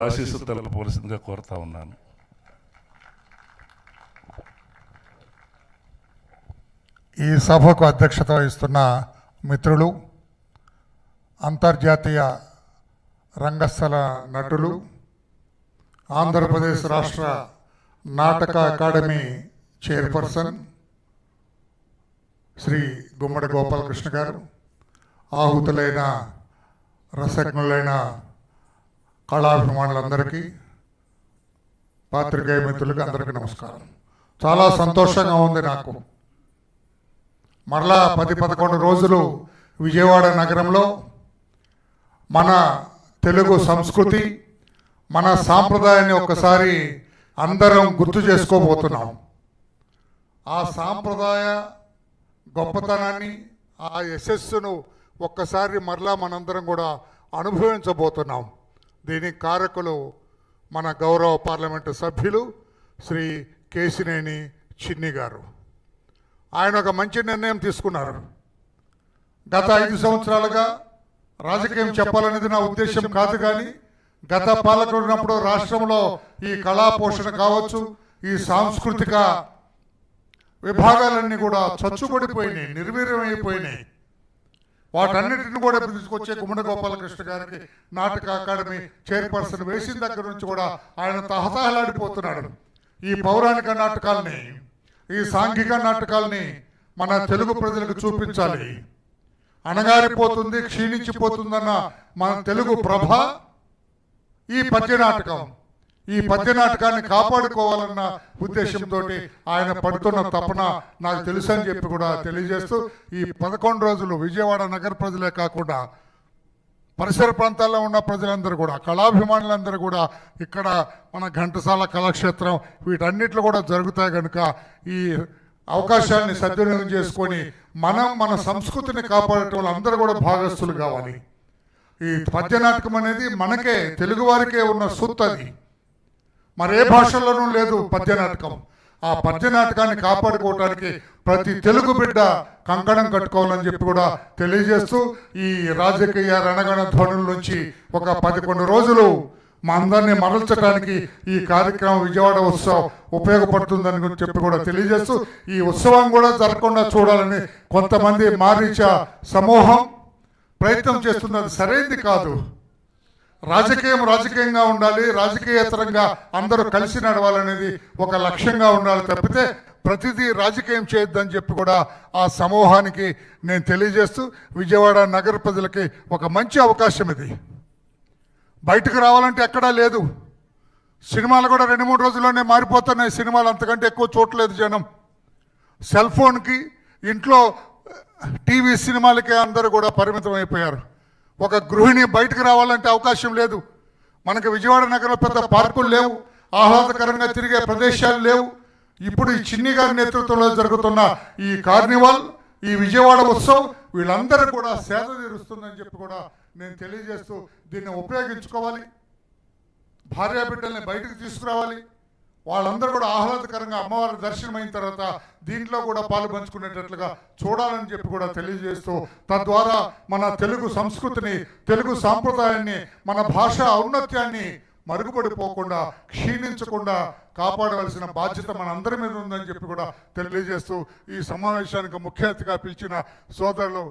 ఆశీస్సు తెలపవలసిందిగా కోరుతా ఉన్నాను. ఈ సభకు అధ్యక్షత వహిస్తున్న మిత్రులు అంతర్జాతీయ రంగస్థల నటులు ఆంధ్రప్రదేశ్ రాష్ట్ర నాటక అకాడమీ చైర్పర్సన్ శ్రీ గుమ్మడి గోపాలకృష్ణ గారు ఆహుతులైన రసజ్ఞులైన కళాభిమానులందరికీ పాత్రికేయ మిత్రులకి అందరికీ నమస్కారం. చాలా సంతోషంగా ఉంది నాకు. మరలా పది పదకొండు రోజులు విజయవాడ నగరంలో మన తెలుగు సంస్కృతి మన సాంప్రదాయాన్ని ఒక్కసారి అందరం గుర్తు చేసుకోబోతున్నాం. ఆ సాంప్రదాయ గొప్పతనాన్ని ఆ యశస్సును ఒక్కసారి మరలా మనందరం కూడా అనుభవించబోతున్నాం. దీనికి కారకులు మన గౌరవ పార్లమెంటు సభ్యులు శ్రీ కేసినేని చిన్ని గారు. ఆయన ఒక మంచి నిర్ణయం తీసుకున్నారు. గత ఐదు సంవత్సరాలుగా రాజకీయం చెప్పాలనేది నా ఉద్దేశం కాదు కానీ గత పాలకుడు ఉన్నప్పుడు రాష్ట్రంలో ఈ కళా పోషణ కావచ్చు ఈ సాంస్కృతిక విభాగాలన్నీ కూడా చచ్చుబడిపోయినాయి నిర్వీర్యమైపోయినాయి. వాటన్నిటిని కూడా తీసుకొచ్చే గుమ్మడి గోపాలకృష్ణ గారికి నాటక అకాడమీ చైర్పర్సన్ వేసిన దగ్గర నుంచి కూడా ఆయన తహతహలాడిపోతున్నాడు. ఈ పౌరాణిక నాటకాల్ని ఈ సాంఘిక నాటకాల్ని మన తెలుగు ప్రజలకు చూపించాలి. అణగారిపోతుంది క్షీణించిపోతుందన్న మన తెలుగు ప్రభ ఈ పద్య నాటకం ఈ పద్య నాటకాన్ని కాపాడుకోవాలన్న ఉద్దేశంతో ఆయన పడుతున్న తపన నాకు తెలుసు అని చెప్పి కూడా తెలియజేస్తూ ఈ పదకొండు రోజులు విజయవాడ నగర ప్రజలే కాకుండా పరిసర ప్రాంతాల్లో ఉన్న ప్రజలందరూ కూడా కళాభిమానులందరూ కూడా ఇక్కడ మన ఘంటసాల కళాక్షేత్రం వీటన్నిటిలో కూడా జరుగుతాయి కనుక ఈ అవకాశాన్ని సద్వినియోగం చేసుకొని మనం మన సంస్కృతిని కాపాడటం అందరూ కూడా భాగస్తులు కావాలి. ఈ పద్య నాటకం అనేది మనకే తెలుగువారికే ఉన్న సొత్తు అది మరే భాషల్లోనూ లేదు పద్యనాటకం. ఆ పద్యనాటకాన్ని కాపాడుకోవడానికి ప్రతి తెలుగు బిడ్డ కంకణం కట్టుకోవాలని చెప్పి కూడా తెలియజేస్తూ ఈ రాజకీయ రణగణ ధ్వనుల నుంచి ఒక పదకొండు రోజులు మా అందరినీ మరల్చడానికి ఈ కార్యక్రమం విజయవాడ ఉత్సవం ఉపయోగపడుతుందని చెప్పి కూడా తెలియజేస్తూ ఈ ఉత్సవం కూడా జరగకుండా చూడాలని కొంతమంది మారీచ సమూహం ప్రయత్నం చేస్తున్నది సరైనది కాదు. రాజకీయం రాజకీయంగా ఉండాలి రాజకీయేతరంగా అందరూ కలిసి నడవాలనేది ఒక లక్ష్యంగా ఉండాలి తప్పితే ప్రతిదీ రాజకీయం చేయొద్దని చెప్పి కూడా ఆ సమూహానికి నేను తెలియజేస్తూ విజయవాడ నగర ప్రజలకి ఒక మంచి అవకాశం ఇది. బయటకు రావాలంటే ఎక్కడా లేదు. సినిమాలు కూడా రెండు మూడు రోజుల్లోనే మారిపోతున్నాయి. సినిమాలు అంతకంటే ఎక్కువ చూడలేదు జనం. సెల్ ఫోన్కి ఇంట్లో టీవీ సినిమాలకే అందరూ కూడా పరిమితం అయిపోయారు ఒక గృహిణి బయటకు రావాలంటే అవకాశం లేదు. మనకి విజయవాడ నగరంలో పెద్ద పార్కులు లేవు ఆహ్లాదకరంగా తిరిగే ప్రదేశాలు లేవు. ఇప్పుడు ఈ చిన్ని గారి నేతృత్వంలో జరుగుతున్న ఈ కార్నివాల్ ఈ విజయవాడ ఉత్సవం వీళ్ళందరూ కూడా సేద తీరుస్తుందని చెప్పి కూడా నేను తెలియజేస్తూ దీన్ని ఉపయోగించుకోవాలి. భార్యాబిడ్డల్ని బయటకు తీసుకురావాలి. వాళ్ళందరూ కూడా ఆహ్లాదకరంగా అమ్మవారి దర్శనమైన తర్వాత దీంట్లో కూడా పాలు పంచుకునేటట్లుగా చూడాలని చెప్పి కూడా తెలియజేస్తూ తద్వారా మన తెలుగు సంస్కృతిని తెలుగు సాంప్రదాయాన్ని మన భాష ఔన్నత్యాన్ని మరుగుపడిపోకుండా క్షీణించకుండా కాపాడవలసిన బాధ్యత మన అందరి మీద ఉందని చెప్పి కూడా తెలియజేస్తూ ఈ సమావేశానికి ముఖ్య అతిథిగా పిలిచిన సోదరులు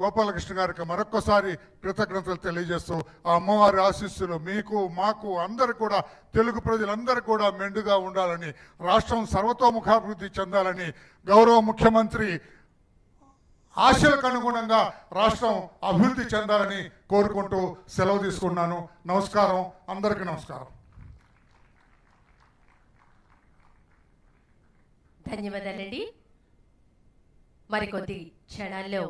గోపాలకృష్ణ గారికి మరొకసారి కృతజ్ఞతలు తెలియజేస్తూ ఆ అమ్మవారి ఆశీస్సులు మీకు మాకు అందరు కూడా తెలుగు ప్రజలందరూ కూడా మెండుగా ఉండాలని రాష్ట్రం సర్వతోముఖాభివృద్ధి చెందాలని గౌరవ ముఖ్యమంత్రి ఆశలకు అనుగుణంగా రాష్ట్రం అభివృద్ధి చెందాలని కోరుకుంటూ సెలవు తీసుకున్నాను. నమస్కారం. అందరికీ నమస్కారం. ధన్యవాదాలండి. మరికొద్ది క్షణాల్లో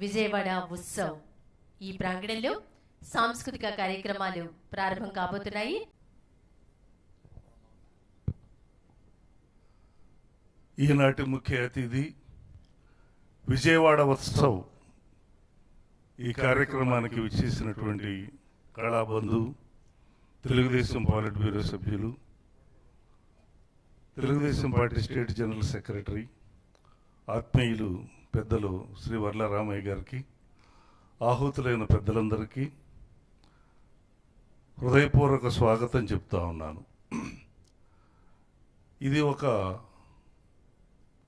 విజయవాడ ఉత్సవ్. ఈ ప్రాంగణంలో సాంస్కృతిక కార్యక్రమాలు ప్రారంభం కాబోతున్నాయి. ఈనాటి ముఖ్య అతిథి విజయవాడ ఉత్సవ్. ఈ కార్యక్రమానికి విచ్చేసినటువంటి కళాబంధు తెలుగుదేశం పాలిట్ బ్యూరో సభ్యులు Telugu Desam party state general secretary ఆత్మీయులు పెద్దలు శ్రీ వర్ల రామయ్య గారికి ఆహుతులైన పెద్దలందరికీ హృదయపూర్వక స్వాగతం చెప్తా ఉన్నాను. ఇది ఒక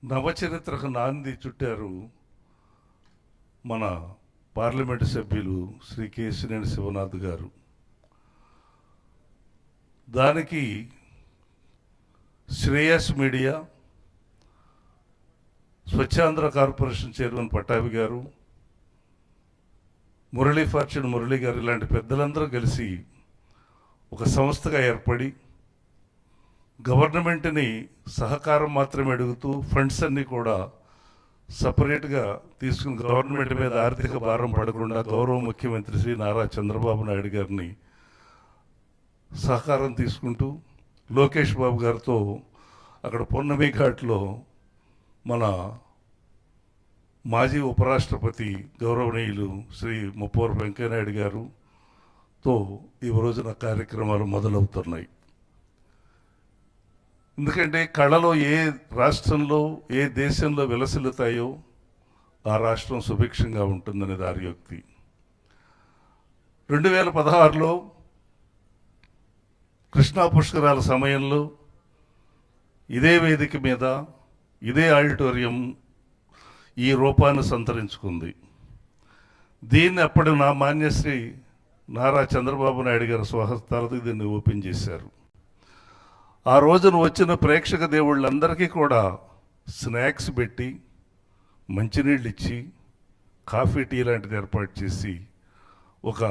నవచరిత్రకు నాంది చుట్టారు మన పార్లమెంటు సభ్యులు శ్రీ కేసినేని శివనాథ్ గారు. దానికి Shreyas Media Swachhandhra corporation chairman Pattabhi garu Murali Fortune Murali గారు ఇలాంటి పెద్దలందరూ కలిసి ఒక సంస్థగా ఏర్పడి గవర్నమెంట్ని సహకారం మాత్రమే అడుగుతూ ఫండ్స్ అన్నీ కూడా సపరేట్గా తీసుకుని గవర్నమెంట్ మీద ఆర్థిక భారం పడకుండా గౌరవ ముఖ్యమంత్రి శ్రీ నారా చంద్రబాబు నాయుడు గారిని సహకారం తీసుకుంటూ లోకేష్ బాబు గారితో అక్కడ పొన్నమి ఘాట్లో మన మాజీ ఉపరాష్ట్రపతి గౌరవనీయులు శ్రీ ముప్పవరపు వెంకయ్యనాయుడు గారుతో ఈ రోజున కార్యక్రమాలు మొదలవుతున్నాయి. ఎందుకంటే కళలో ఏ రాష్ట్రంలో ఏ దేశంలో విలసిల్లుతాయో ఆ రాష్ట్రం సుభిక్షంగా ఉంటుందనే దారియోక్తి రెండు వేల పదహారులో కృష్ణా పుష్కరాల సమయంలో ఇదే వేదిక మీద ఇదే ఆడిటోరియం ఈ రూపాన్ని సంతరించుకుంది. దీన్ని అప్పటి నా మాన్యశ్రీ నారా చంద్రబాబు నాయుడు గారి స్వహస్తాలతో దీన్ని ఓపెన్ చేశారు. ఆ రోజున వచ్చిన ప్రేక్షక దేవుళ్ళందరికీ కూడా స్నాక్స్ పెట్టి మంచినీళ్ళు ఇచ్చి కాఫీ టీ లాంటిది ఏర్పాటు చేసి ఒక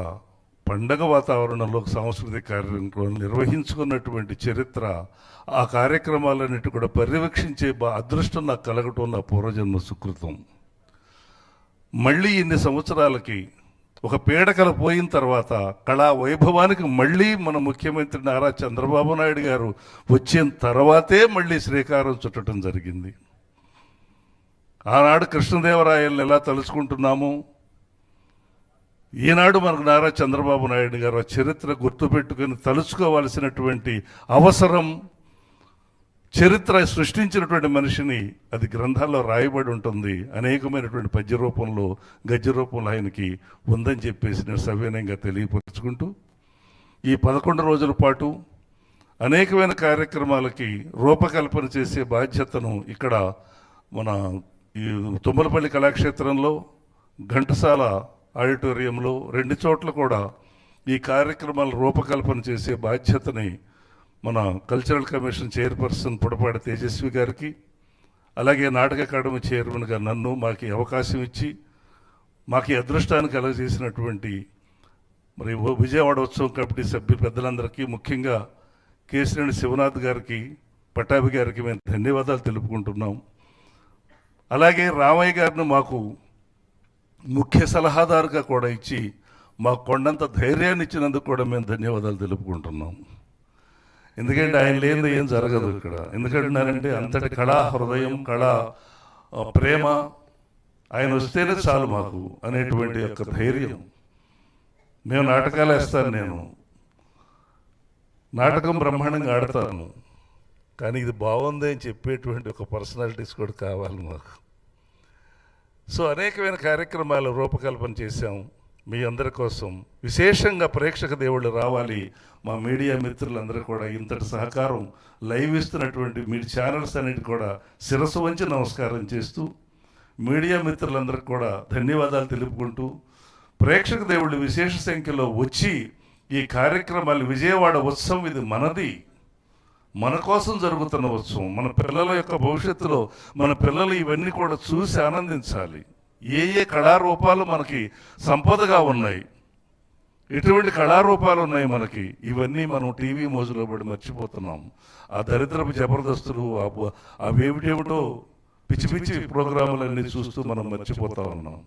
పండగ వాతావరణంలో సాంస్కృతిక కార్యక్రమం నిర్వహించుకున్నటువంటి చరిత్ర ఆ కార్యక్రమాలన్నిటి కూడా పర్యవేక్షించే బా- అదృష్టం నాకు కలగటం నా పూర్వజన్మ సుకృతం. మళ్ళీ ఇన్ని సంవత్సరాలకి ఒక పీడకల పోయిన తర్వాత కళా వైభవానికి మళ్ళీ మన ముఖ్యమంత్రి నారా చంద్రబాబు నాయుడు గారు వచ్చిన తర్వాతే మళ్ళీ శ్రీకారం చుట్టడం జరిగింది. ఆనాడు కృష్ణదేవరాయలను ఎలా తలుచుకుంటున్నాము? ఈనాడు మనకు నారా చంద్రబాబు నాయుడు గారు ఆ చరిత్ర గుర్తుపెట్టుకుని తలుచుకోవాల్సినటువంటి అవసరం చరిత్ర సృష్టించినటువంటి మనిషిని అది గ్రంథాల్లో రాయబడి ఉంటుంది. అనేకమైనటువంటి పద్య రూపంలో గద్య రూపంలో ఆయనకి ఉందని చెప్పేసి నేను సవినయంగా తెలియపరుచుకుంటూ ఈ పదకొండు రోజుల పాటు అనేకమైన కార్యక్రమాలకి రూపకల్పన చేసే బాధ్యతను ఇక్కడ మన ఈ తుమ్మలపల్లి కళాక్షేత్రంలో ఘంటసాల ఆడిటోరియంలో రెండు చోట్ల కూడా ఈ కార్యక్రమాల రూపకల్పన చేసే బాధ్యతని మన cultural commission chairperson Pudapati Tejaswi గారికి అలాగే నాటక అకాడమీ చైర్మన్గా నన్ను మాకు అవకాశం ఇచ్చి మాకు అదృష్టానికి అదృష్టాన్ని కలగజేసినటువంటి మరి విజయవాడ ఉత్సవం కమిటీ సభ్యులు పెద్దలందరికీ ముఖ్యంగా కేసినేని శివనాథ్ గారికి పట్టాభి గారికి మేము ధన్యవాదాలు తెలుపుకుంటున్నాం. అలాగే రామయ్య గారిని మాకు ముఖ్య సలహాదారుగా కూడా ఇచ్చి మాకు కొండంత ధైర్యాన్ని ఇచ్చినందుకు కూడా మేము ధన్యవాదాలు తెలుపుకుంటున్నాం. ఎందుకంటే ఆయన లేని ఏం జరగదు ఇక్కడ. ఎందుకంటున్నారంటే అంతటి కళా హృదయం కళా ప్రేమ ఆయన వస్తేనే చాలు మాకు అనేటువంటి యొక్క ధైర్యం. మేము నాటకాలు వేస్తాను నేను. నాటకం బ్రహ్మాండంగా ఆడతాను. కానీ ఇది బాగుంది అని చెప్పేటువంటి ఒక పర్సనాలిటీస్ కూడా కావాలి మాకు. సో అనేకమైన కార్యక్రమాలు రూపకల్పన చేశాం మీ అందరి కోసం. విశేషంగా ప్రేక్షక దేవుళ్ళు రావాలి. మా మీడియా మిత్రులందరూ కూడా ఇంతటి సహకారం లైవ్ ఇస్తున్నటువంటి మీ ఛానల్స్ అన్నిటి కూడా శిరస్సు వంచి నమస్కారం చేస్తూ మీడియా మిత్రులందరికీ కూడా ధన్యవాదాలు తెలుపుకుంటూ ప్రేక్షక దేవుళ్ళు విశేష సంఖ్యలో వచ్చి ఈ కార్యక్రమాలు విజయవాడ ఉత్సవం ఇది మనది. మన కోసం జరుగుతున్న ఉత్సవం మన పిల్లల యొక్క భవిష్యత్తులో మన పిల్లలు ఇవన్నీ కూడా చూసి ఆనందించాలి. ఏ ఏ కళారూపాలు మనకి సంపదగా ఉన్నాయి ఎటువంటి కళారూపాలు ఉన్నాయి మనకి ఇవన్నీ మనం టీవీ మోజులో పడి మర్చిపోతున్నాం. ఆ దరిద్రపు జబర్దస్తులు అవేమిటేమిటో పిచ్చి పిచ్చి ప్రోగ్రాములన్నీ చూస్తూ మనం మర్చిపోతా ఉన్నాం.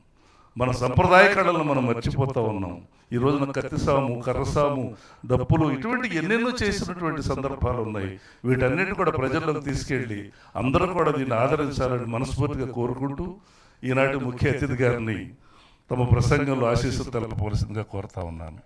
మన సంప్రదాయ కళలను మనం మర్చిపోతూ ఉన్నాం. ఈ రోజున కత్తిసాము కర్రసాము దప్పులు ఇటువంటి ఎన్నెన్నో చేసినటువంటి సందర్భాలు ఉన్నాయి. వీటన్నిటిని కూడా ప్రజల్లోకి తీసుకెళ్ళి అందరూ కూడా దీన్ని ఆదరించాలని మనస్ఫూర్తిగా కోరుకుంటూ ఈనాటి ముఖ్య అతిథి గారిని తమ ప్రసంగంలో ఆశీస్సులు తెలపవలసిందిగా కోరుతా ఉన్నాను.